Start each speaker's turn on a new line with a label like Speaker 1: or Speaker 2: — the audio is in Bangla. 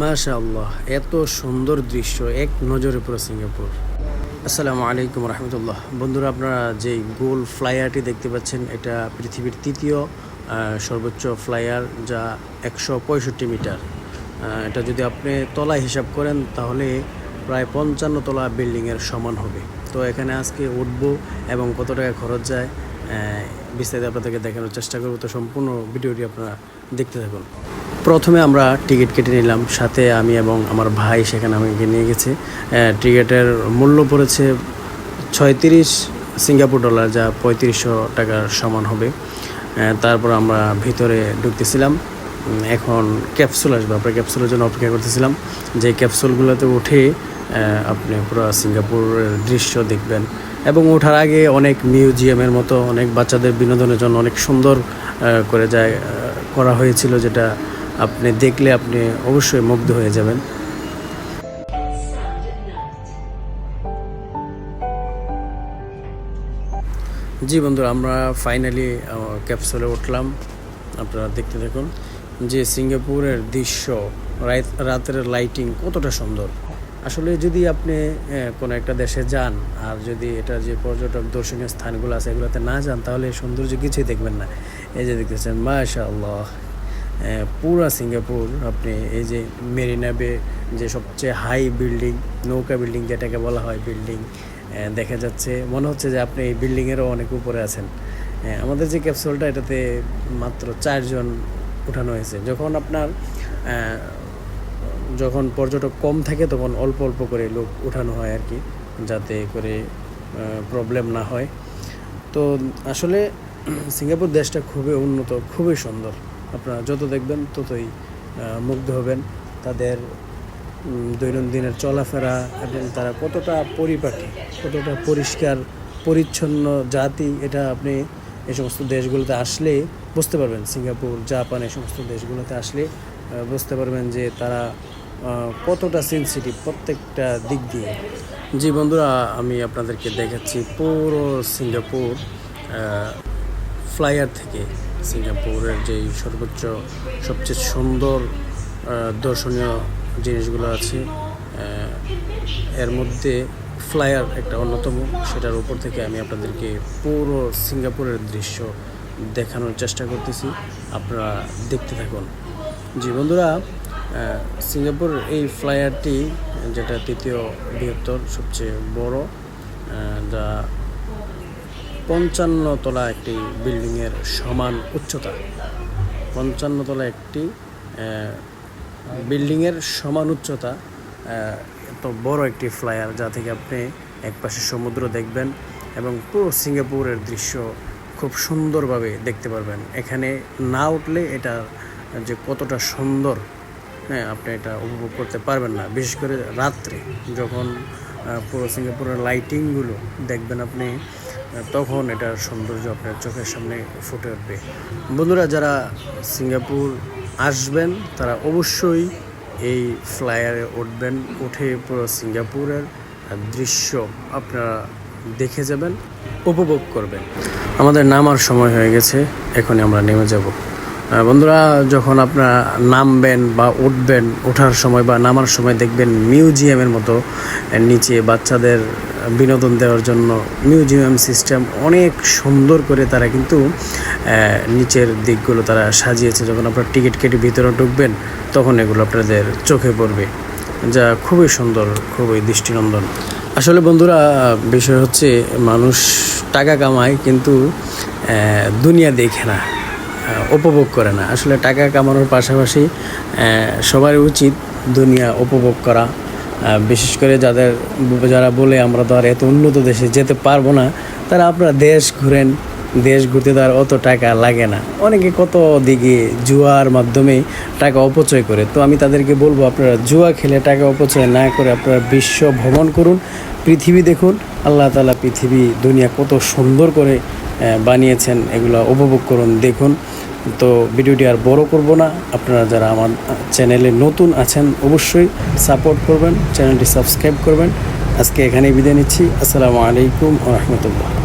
Speaker 1: মাশা আল্লাহ এত সুন্দর দৃশ্য, এক নজরে পুরো সিঙ্গাপুর। আসসালামু আলাইকুম রহমতুল্লাহ। বন্ধুরা, আপনারা যে গোল ফ্লাইয়ারটি দেখতে পাচ্ছেন, এটা পৃথিবীর তৃতীয় সর্বোচ্চ ফ্লাইয়ার যা একশো পঁয়ষট্টি মিটার। এটা যদি আপনি তলায় হিসাব করেন, তাহলে প্রায় পঞ্চান্ন তলা বিল্ডিংয়ের সমান হবে। তো এখানে আজকে উঠবো এবং কত টাকা খরচ যায় বিস্তারিত আপনাদেরকে দেখানোর চেষ্টা করব। তো সম্পূর্ণ ভিডিওটি আপনারা দেখতে থাকুন। প্রথমে আমরা টিকিট কেটে নিলাম, সাথে আমি এবং আমার ভাই সেখানে আমাকে নিয়ে গেছে। টিকিটের মূল্য পড়েছে ছয়ত্রিশ সিঙ্গাপুর ডলার, যা পঁয়ত্রিশশো টাকার সমান হবে। তারপর আমরা ভিতরে ঢুকতেছিলাম। এখন ক্যাপসুল আসবে আপনার ক্যাপসুলের জন্য অপেক্ষা করতেছিলাম। যে ক্যাপসুলগুলোতে উঠে আপনি পুরো সিঙ্গাপুরের দৃশ্য দেখবেন। এবং ওঠার আগে অনেক মিউজিয়ামের মতো, অনেক বাচ্চাদের বিনোদনের জন্য অনেক সুন্দর করে যায় করা হয়েছিল, যেটা আপনি দেখলে আপনি অবশ্যই মুগ্ধ হয়ে যাবেন। জি বন্ধুরা, আমরা ফাইনালি ক্যাপসুলে উঠলাম। আপনারা দেখতে দেখুন যে সিঙ্গাপুরের দৃশ্য রাত- রাতের লাইটিং কতটা সুন্দর। আসলে যদি আপনি কোনো একটা দেশে যান আর যদি এটা যে পর্যটক দর্শনীয় স্থানগুলো আছে এগুলোতে না যান, তাহলে সৌন্দর্য কিছুই দেখবেন না। এই যে দেখতেছেন মাশা আল্লাহ পুরা সিঙ্গাপুর আপনি এই যে মেরিনা বে যে সবচেয়ে হাই বিল্ডিং নৌকা বিল্ডিং যেটাকে বলা হয় বিল্ডিং দেখা যাচ্ছে। মনে হচ্ছে যে আপনি এই বিল্ডিংয়েরও অনেক উপরে আছেন। আমাদের যে ক্যাপসুলটা এটাতে মাত্র চারজন উঠানো হয়েছে। যখন আপনার যখন পর্যটক কম থাকে তখন অল্প অল্প করে লোক উঠানো হয় আর কি, যাতে করে প্রবলেম না হয়। তো আসলে সিঙ্গাপুর দেশটা খুবই উন্নত, খুবই সুন্দর। আপনারা যত দেখবেন, ততই মুগ্ধ হবেন। তাদের দৈনন্দিনের চলাফেরা এবং তারা কতটা পরিপাটি, কতটা পরিষ্কার, পরিচ্ছন্ন জাতি এটা আপনি এই সমস্ত দেশগুলোতে আসলে বুঝতে পারবেন। সিঙ্গাপুর, জাপান এই সমস্ত দেশগুলোতে আসলে বুঝতে পারবেন যে তারা কতটা সেন্সিটিভ প্রত্যেকটা দিক দিয়ে। জি বন্ধুরা, আমি আপনাদেরকে দেখাচ্ছি পুরো সিঙ্গাপুর ফ্লাইয়ার থেকে। সিঙ্গাপুরের যেই সর্বোচ্চ, সবচেয়ে সুন্দর দর্শনীয় জিনিসগুলো আছে এর মধ্যে ফ্লায়ার একটা অন্যতম। সেটার উপর থেকে আমি আপনাদেরকে পুরো সিঙ্গাপুরের দৃশ্য দেখানোর চেষ্টা করতেছি। আপনারা দেখতে থাকুন। জি বন্ধুরা সিঙ্গাপুর এই ফ্লায়ারটি, যেটা তৃতীয় বৃহত্তর, সবচেয়ে বড় যা পঞ্চান্ন তলা একটি বিল্ডিংয়ের সমান উচ্চতা। পঞ্চান্ন তলা একটি বিল্ডিংয়ের সমান উচ্চতা এত বড় একটি ফ্লায়ার যা থেকে আপনি একপাশে সমুদ্র দেখবেন এবং পুরো সিঙ্গাপুরের দৃশ্য খুব সুন্দরভাবে দেখতে পারবেন। এখানে না উঠলে এটা যে কতটা সুন্দর হ্যাঁ আপনি এটা উপভোগ করতে পারবেন না। বিশেষ করে রাত্রে যখন পুরো সিঙ্গাপুরের লাইটিংগুলো দেখবেন আপনি তখন এটার সৌন্দর্য আপনার চোখের সামনে ফুটে উঠবে। বন্ধুরা, যারা সিঙ্গাপুর আসবেন, তারা অবশ্যই এই ফ্লায়ারে উঠবেন, উঠে পুরো সিঙ্গাপুরের দৃশ্য আপনারা দেখে যাবেন, উপভোগ করবেন। আমাদের নামার সময় হয়ে গেছে এখন আমরা নেমে যাব। বন্ধুরা, যখন আপনারা নামবেন বা উঠবেন, ওঠার সময় বা নামার সময় দেখবেন মিউজিয়ামের মতো নিচে বাচ্চাদের বিনোদন দেওয়ার জন্য মিউজিয়াম সিস্টেম অনেক সুন্দর করে তারা কিন্তু নিচের দিকগুলো তারা সাজিয়েছে। যখন আপনারা টিকিট কেটে ভিতরে ঢুকবেন, তখন এগুলো আপনাদের চোখে পড়বে। যা খুবই সুন্দর, খুবই দৃষ্টিনন্দন। আসলে বন্ধুরা, বিষয় হচ্ছে মানুষ টাকা কামায়, কিন্তু দুনিয়া দেখে না। উপভোগ করে না। আসলে টাকা কামানোর পাশাপাশি সবারই উচিত দুনিয়া উপভোগ করা। বিশেষ করে যাদের, যারা বলে আমরা তো আর এত উন্নত দেশে যেতে পারব না, তারা আপনারা দেশ ঘুরেন, দেশ ঘুরতে তার অত টাকা লাগে না। অনেকে কত দিকে জুয়ার মাধ্যমে টাকা অপচয় করে। তো আমি তাদেরকে বলব, আপনারা জুয়া খেলে টাকা অপচয় না করে আপনারা বিশ্ব ভ্রমণ করুন। পৃথিবী দেখুন, আল্লাহ তালা পৃথিবী, দুনিয়া কত সুন্দর করে বানিয়েছেন, এগুলো উপভোগ করুন, দেখুন। তো ভিডিওটি আর বড় করব না, আপনারা যারা আমার চ্যানেলে নতুন আছেন, অবশ্যই সাপোর্ট করবেন, চ্যানেলটি সাবস্ক্রাইব করবেন। আজকে এখানেই বিদায় নিচ্ছি, আসসালামু আলাইকুম রহমতুল্লাহ।